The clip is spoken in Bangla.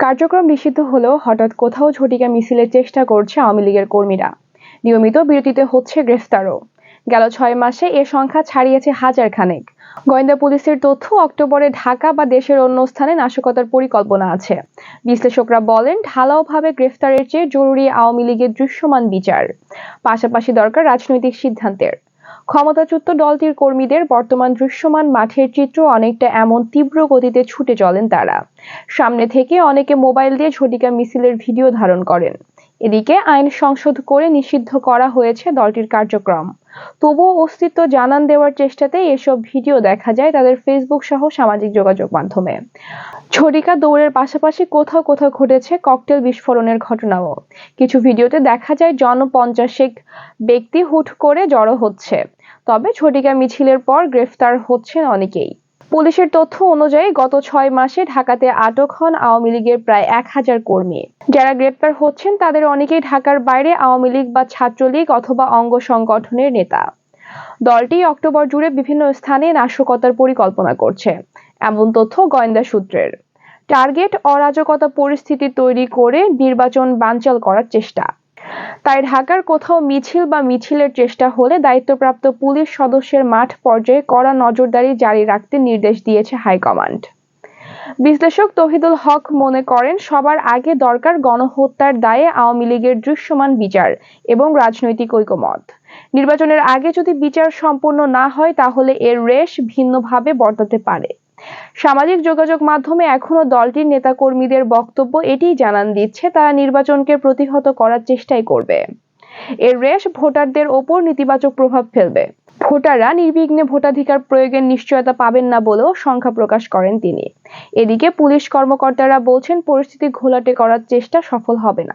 কার্যক্রম নিষিদ্ধ হলেও হঠাৎ কোথাও ঝটিকা মিছিলের চেষ্টা করছে আওয়ামী লীগের কর্মীরা। নিয়মিত বিরতিতে হচ্ছে গ্রেফতারও। গেল ছয় মাসে এ সংখ্যা ছাড়িয়েছে হাজার খানেক গোয়েন্দা পুলিশের তথ্য, অক্টোবরে ঢাকা বা দেশের অন্য স্থানে নাশকতার পরিকল্পনা আছে। বিশ্লেষকরা বলেন, ঢালাওভাবে গ্রেফতারের চেয়ে জরুরি আওয়ামী লীগের দৃশ্যমান বিচার। পাশাপাশি দরকার রাজনৈতিক সিদ্ধান্তের। ক্ষমতাচ্যুত দলটির কর্মীদের বর্তমান দৃশ্যমান মাঠের চিত্র অনেকটা এমন তীব্র গতিতে ছুটে চলেন তারা। সামনে থেকে অনেকে মোবাইল দিয়ে ঝটিকা মিছিলের ভিডিও ধারণ করেন। এদিকে আইন সংশোধ করে নিষিদ্ধ করা হয়েছে দলটির কার্যক্রম। তবুও অস্তিত্ব জানান দেওয়ার চেষ্টাতে এসব ভিডিও দেখা যায় তাদের ফেসবুক সহ সামাজিক যোগাযোগ মাধ্যমে। ঝটিকা দৌড়ের পাশাপাশি কোথাও কোথাও ঘটেছে ককটেল বিস্ফোরণের ঘটনাও। কিছু ভিডিওতে দেখা যায় জনপঞ্চাশেক ব্যক্তি হুট করে জড়ো হচ্ছে। তবে ঝটিকা মিছিলের পর গ্রেফতার হচ্ছেন অনেকেই। পুলিশের তথ্য অনুযায়ী, গত ছয় মাসে ঢাকাতে আটক হন আওয়ামী লীগের প্রায় এক হাজার কর্মী। যারা গ্রেপ্তার হচ্ছেন, তাদের অনেকেই ঢাকার বাইরে আওয়ামী লীগ বা ছাত্রলীগ অথবা অঙ্গ সংগঠনের নেতা। দলটি অক্টোবর জুড়ে বিভিন্ন স্থানে নাশকতার পরিকল্পনা করছে। এমন তথ্য গোয়েন্দা সূত্রের। টার্গেট অরাজকতা পরিস্থিতি তৈরি করে নির্বাচন বানচাল করার চেষ্টা। তাই ঢাকার কোথাও মিছিল বা মিছিলের চেষ্টা হলে দায়িত্বপ্রাপ্ত পুলিশ সদস্যের মাঠ পর্যায়ে কড়া নজরদারি জারি রাখতে নির্দেশ দিয়েছে হাইকমান্ড। বিশ্লেষক তহিদুল হক মনে করেন, সবার আগে দরকার গণহত্যার দায়ে আওয়ামী লীগের দৃশ্যমান বিচার এবং রাজনৈতিক ঐকমত। নির্বাচনের আগে যদি বিচার সম্পূর্ণ না হয়, তাহলে এর রেশ ভিন্নভাবে বর্তাতে পারে। সামাজিক যোগাযোগ মাধ্যমে এখনও দলটির নেতাকর্মীদের বক্তব্য এটিই জানান দিচ্ছে, তারা নির্বাচনকে প্রতিহত করার চেষ্টাই করবে। এর রেশ ভোটারদের ওপর নেতিবাচক প্রভাব ফেলবে। ভোটাররা নির্বিঘ্নে ভোটাধিকার প্রয়োগের নিশ্চয়তা পাবেন না বলেও সংখ্যা প্রকাশ করেন তিনি। এদিকে পুলিশ কর্মকর্তারা বলছেন, পরিস্থিতি ঘোলাটে করার চেষ্টা সফল হবে না।